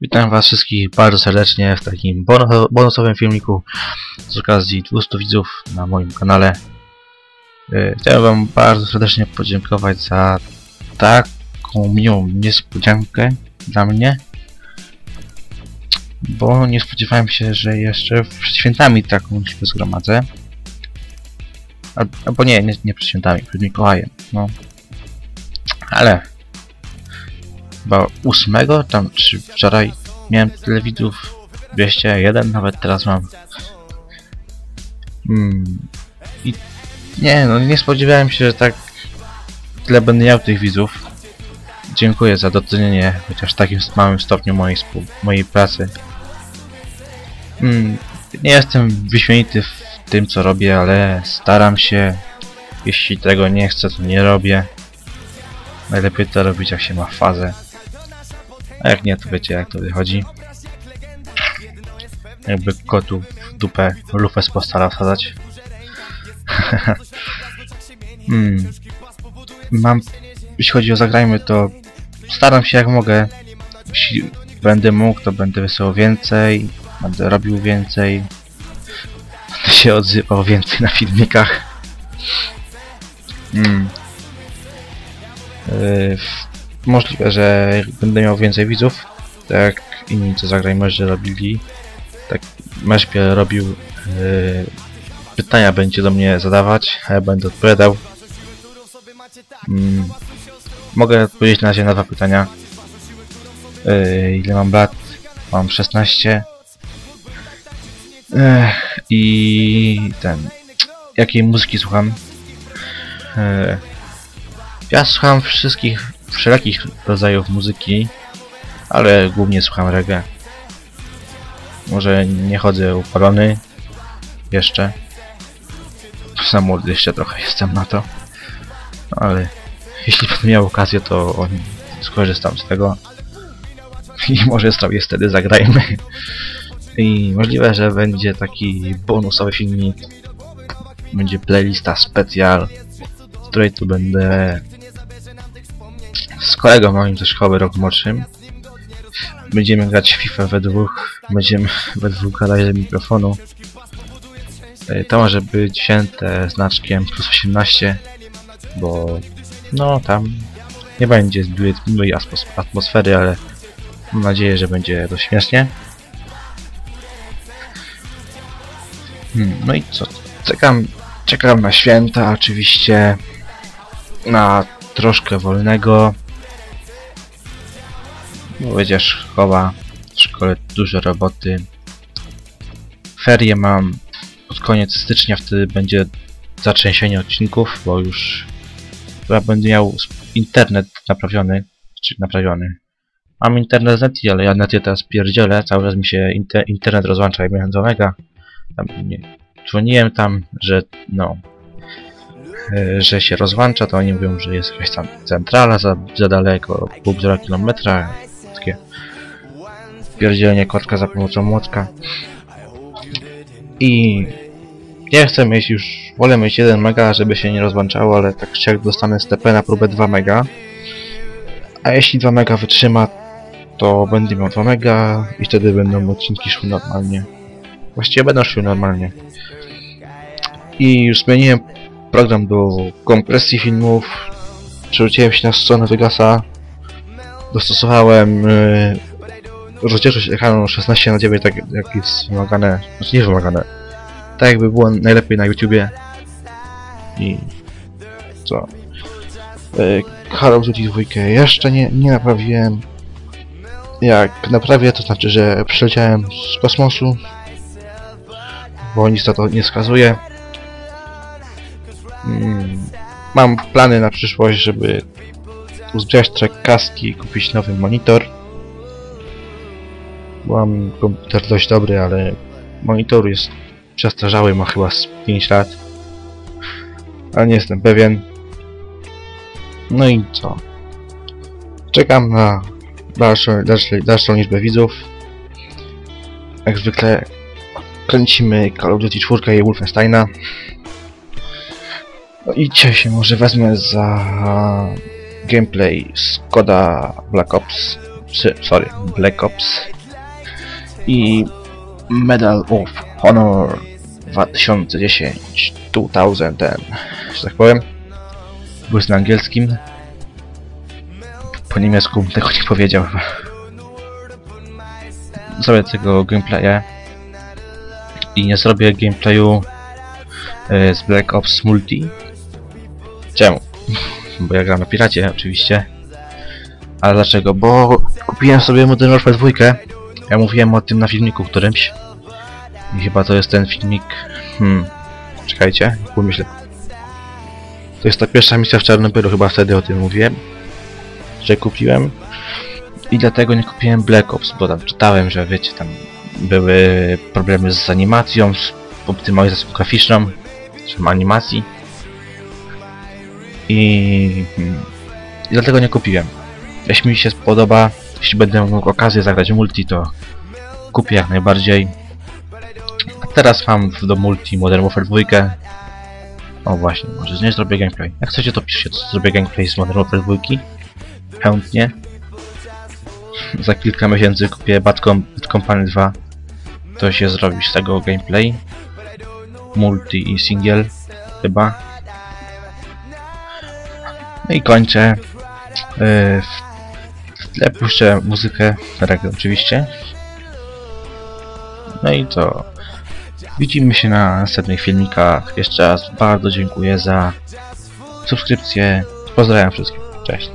Witam was wszystkich bardzo serdecznie w takim bonusowym filmiku z okazji 200 widzów na moim kanale. E, Chciałem wam bardzo serdecznie podziękować za taką miłą niespodziankę dla mnie. Bo nie spodziewałem się, że jeszcze przed świętami taką liczbę zgromadzę. Al- Albo nie, nie, nie przed świętami, przed Mikołajem, no. Ale chyba 8, tam czy wczoraj miałem tyle widzów 201, nawet teraz mam. Hmm. I nie, no nie spodziewałem się, że tak tyle będę miał tych widzów. Dziękuję za docenienie chociaż w takim małym stopniu mojej, mojej pracy. Hmm. Nie jestem wyśmienity w tym co robię, ale staram się. Jeśli tego nie chcę, to nie robię. Najlepiej to robić jak się ma fazę. A jak nie, to wiecie jak to wychodzi. Jakby kotu w dupę lufę z postara wsadzać. hmm. Mam, jeśli chodzi o zagrajmy, to staram się jak mogę. Jeśli będę mógł, to będę wysyłał więcej, będę robił więcej. Będę się odzywał więcej na filmikach. Hmm. Yy, możliwe, że będę miał więcej widzów, tak jak inni co zagrajmy, że robili, tak Meszpie robił yy, pytania będzie do mnie zadawać, a ja będę odpowiadał. Mm, mogę odpowiedzieć na razie na dwa pytania. Yy, ile mam lat? Mam 16. Ech, I ten. Jakiej muzyki słucham? Yy, ja słucham wszystkich, wszelakich rodzajów muzyki, ale głównie słucham reggae. Może nie chodzę upalony jeszcze. Za młody jeszcze trochę jestem na to. No, ale jeśli będę miał okazję, to skorzystam z tego. I może sobie wtedy zagrajmy. I możliwe, że będzie taki bonusowy filmik. Będzie playlista specjal, w której tu będę z kolegą moim ze szkoły rok młodszym. Będziemy grać FIFA we dwóch, będziemy we dwóch gadać do mikrofonu. E, To może być wzięte znaczkiem plus 18, bo no tam nie będzie zbyt miłej atmos- atmosfery, ale mam nadzieję, że będzie dość śmiesznie. Hmm, no i co? Czekam, czekam na święta oczywiście, na troszkę wolnego. Bo będzie szkoła, w szkole dużo roboty. Ferie mam pod koniec stycznia, wtedy będzie zatrzęsienie odcinków, bo już chyba będę miał internet naprawiony, czy naprawiony. Mam internet z Neti, ale ja Neti teraz pierdzielę, cały czas mi się inter internet rozłącza i miałem 2 mega. Tam nie, dzwoniłem tam, że no, e, że się rozłącza, to oni mówią, że jest jakaś tam centrala za, za daleko, półtora kilometra, takie pierdzielenie kotka za pomocą młotka. I nie chcę mieć już, wolę mieć 1 mega, żeby się nie rozłączało, ale tak jak dostanę stepę na próbę 2 mega, a jeśli 2 mega wytrzyma, to będę miał 2 mega i wtedy będą odcinki szły normalnie. Właściwie będą szły normalnie. I już zmieniłem program do kompresji filmów, przerzuciłem się na stronę Vegasa, dostosowałem yy, rozdzielczość ekranu 16 na 9 tak jak jest wymagane, znaczy nie wymagane, tak jakby było najlepiej na YouTubie. I co? Call of Duty 2 jeszcze nie, nie naprawiłem. Jak naprawię to znaczy, że przyleciałem z kosmosu bo nic na to nie wskazuje. Mm, Mam plany na przyszłość, żeby trochę kaski i kupić nowy monitor. Mam komputer dość dobry, ale monitor jest przestarzały, ma chyba z 5 lat. Ale nie jestem pewien. No i co? Czekam na dalszą, dalszą, dalszą liczbę widzów. Jak zwykle kręcimy Call of Duty 4 i Wolfensteina. No i dzisiaj się może wezmę za gameplay Skoda Black Ops sorry, Black Ops i Medal of Honor 2010 2010 że tak powiem był na angielskim. Po niemiecku bym tego nie powiedział. Zrobię tego gameplaya i nie zrobię gameplayu e, z Black Ops Multi. Czemu? Bo ja gram na piracie oczywiście. Ale dlaczego? bo kupiłem sobie Modern Warfare 2 ja mówiłem o tym na filmiku którymś. I chyba to jest ten filmik hmm czekajcie, pomyślę to jest ta pierwsza misja w Czarnobylu, chyba wtedy o tym mówiłem że kupiłem. I dlatego nie kupiłem Black Ops, bo tam czytałem, że wiecie, tam były problemy z animacją, z optymalizacją graficzną, czy animacji i, i dlatego nie kupiłem. Jeśli mi się spodoba, jeśli będę mógł okazję zagrać multi, to kupię jak najbardziej. A teraz mam do multi Modern Warfare 2. O właśnie, może nie zrobię gameplay. Jak chcecie to piszcie, to zrobię gameplay z Modern Warfare 2. Chętnie. Za kilka miesięcy kupię Bad, Com Bad Company 2. To się zrobi z tego gameplay. Multi i single chyba. No i kończę. Yy, w- tle puszczę muzykę, reggae oczywiście. No i to. Widzimy się na następnych filmikach. Jeszcze raz bardzo dziękuję za subskrypcję. Pozdrawiam wszystkich. Cześć.